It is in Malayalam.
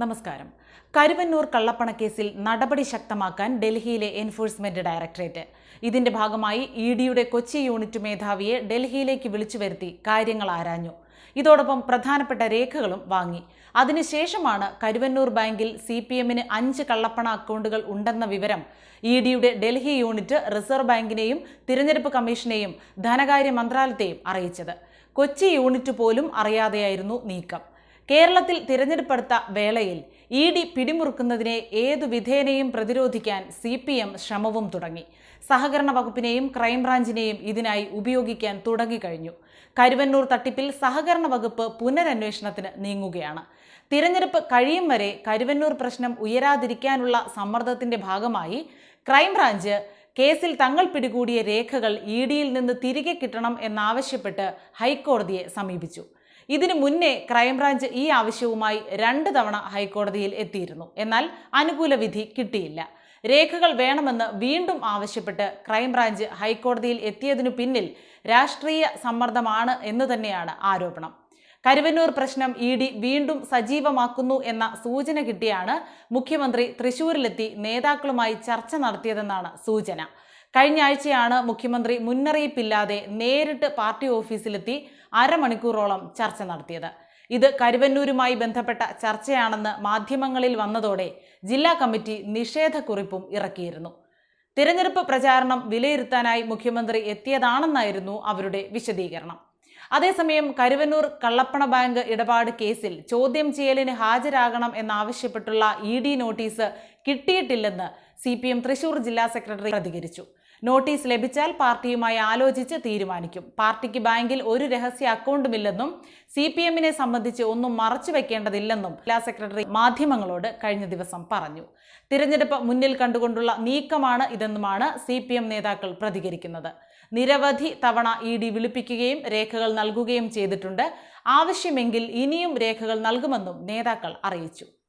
നമസ്കാരം. കരുവന്നൂർ കള്ളപ്പണക്കേസിൽ നടപടി ശക്തമാക്കാൻ ഡൽഹിയിലെ എൻഫോഴ്സ്മെന്റ് ഡയറക്ടറേറ്റ്. ഇതിന്റെ ഭാഗമായി ഇ ഡിയുടെ കൊച്ചി യൂണിറ്റ് മേധാവിയെ ഡൽഹിയിലേക്ക് വിളിച്ചു വരുത്തി കാര്യങ്ങൾ ആരാഞ്ഞു. ഇതോടൊപ്പം പ്രധാനപ്പെട്ട രേഖകളും വാങ്ങി. അതിനുശേഷമാണ് കരുവന്നൂർ ബാങ്കിൽ സി പി എമ്മിന് അഞ്ച് കള്ളപ്പണ അക്കൗണ്ടുകൾ ഉണ്ടെന്ന വിവരം ഇ ഡിയുടെ ഡൽഹി യൂണിറ്റ് റിസർവ് ബാങ്കിനെയും തിരഞ്ഞെടുപ്പ് കമ്മീഷനെയും ധനകാര്യ മന്ത്രാലയത്തെയും അറിയിച്ചത്. കൊച്ചി യൂണിറ്റ് പോലും അറിയാതെയായിരുന്നു നീക്കം. കേരളത്തിൽ തിരഞ്ഞെടുപ്പെടുത്ത വേളയിൽ ഇ ഡി പിടിമുറുക്കുന്നതിനെ ഏതു വിധേനയും പ്രതിരോധിക്കാൻ സി പി എം ശ്രമവും തുടങ്ങി. സഹകരണ വകുപ്പിനെയും ക്രൈംബ്രാഞ്ചിനെയും ഇതിനായി ഉപയോഗിക്കാൻ തുടങ്ങിക്കഴിഞ്ഞു. കരുവന്നൂർ തട്ടിപ്പിൽ സഹകരണ വകുപ്പ് പുനരന്വേഷണത്തിന് നീങ്ങുകയാണ്. തിരഞ്ഞെടുപ്പ് കഴിയും വരെ കരുവന്നൂർ പ്രശ്നം ഉയരാതിരിക്കാനുള്ള സമ്മർദ്ദത്തിന്റെ ഭാഗമായി ക്രൈംബ്രാഞ്ച് കേസിൽ തങ്ങൾ പിടികൂടിയ രേഖകൾ ഇ ഡിയിൽ നിന്ന് തിരികെ കിട്ടണം എന്നാവശ്യപ്പെട്ട് ഹൈക്കോടതിയെ സമീപിച്ചു. ഇതിനു മുന്നേ ക്രൈംബ്രാഞ്ച് ഈ ആവശ്യവുമായി രണ്ട് തവണ ഹൈക്കോടതിയിൽ എത്തിയിരുന്നു. എന്നാൽ അനുകൂല വിധി കിട്ടിയില്ല. രേഖകൾ വേണമെന്ന് വീണ്ടും ആവശ്യപ്പെട്ട് ക്രൈംബ്രാഞ്ച് ഹൈക്കോടതിയിൽ എത്തിയതിനു പിന്നിൽ രാഷ്ട്രീയ സമ്മർദ്ദമാണ് എന്ന് തന്നെയാണ് ആരോപണം. കരുവന്നൂർ പ്രശ്നം ഇ ഡി വീണ്ടും സജീവമാക്കുന്നു എന്ന സൂചന കിട്ടിയാണ് മുഖ്യമന്ത്രി തൃശൂരിലെത്തി നേതാക്കളുമായി ചർച്ച നടത്തിയതെന്നാണ് സൂചന. കഴിഞ്ഞ ആഴ്ചയാണ് മുഖ്യമന്ത്രി മുന്നറിയിപ്പില്ലാതെ നേരിട്ട് പാർട്ടി ഓഫീസിലെത്തി അരമണിക്കൂറോളം ചർച്ച നടത്തിയത്. ഇത് കരുവന്നൂരുമായി ബന്ധപ്പെട്ട ചർച്ചയാണെന്ന് മാധ്യമങ്ങളിൽ വന്നതോടെ ജില്ലാ കമ്മിറ്റി നിഷേധക്കുറിപ്പും ഇറക്കിയിരുന്നു. തിരഞ്ഞെടുപ്പ് പ്രചാരണം വിലയിരുത്താനായി മുഖ്യമന്ത്രി എത്തിയതാണെന്നായിരുന്നു അവരുടെ വിശദീകരണം. അതേസമയം കരുവന്നൂർ കള്ളപ്പണ ബാങ്ക് ഇടപാട് കേസിൽ ചോദ്യം ചെയ്യലിന് ഹാജരാകണം എന്നാവശ്യപ്പെട്ടുള്ള ഇ ഡി നോട്ടീസ് കിട്ടിയിട്ടില്ലെന്ന് സി പി എം തൃശൂർ ജില്ലാ സെക്രട്ടറി പ്രതികരിച്ചു. നോട്ടീസ് ലഭിച്ചാൽ പാർട്ടിയുമായി ആലോചിച്ച് തീരുമാനിക്കും. പാർട്ടിക്ക് ബാങ്കിൽ ഒരു രഹസ്യ അക്കൗണ്ടുമില്ലെന്നും സി പി എമ്മിനെ സംബന്ധിച്ച് ഒന്നും മറച്ചു വെക്കേണ്ടതില്ലെന്നും ജില്ലാ സെക്രട്ടറി മാധ്യമങ്ങളോട് കഴിഞ്ഞ ദിവസം പറഞ്ഞു. തിരഞ്ഞെടുപ്പ് മുന്നിൽ കണ്ടുകൊണ്ടുള്ള നീക്കമാണ് ഇതെന്നുമാണ് സി പി എം നേതാക്കൾ പ്രതികരിക്കുന്നത്. നിരവധി തവണ ഇ ഡി വിളിപ്പിക്കുകയും രേഖകൾ നൽകുകയും ചെയ്തിട്ടുണ്ട്. ആവശ്യമെങ്കിൽ ഇനിയും രേഖകൾ നൽകുമെന്നും നേതാക്കൾ അറിയിച്ചു.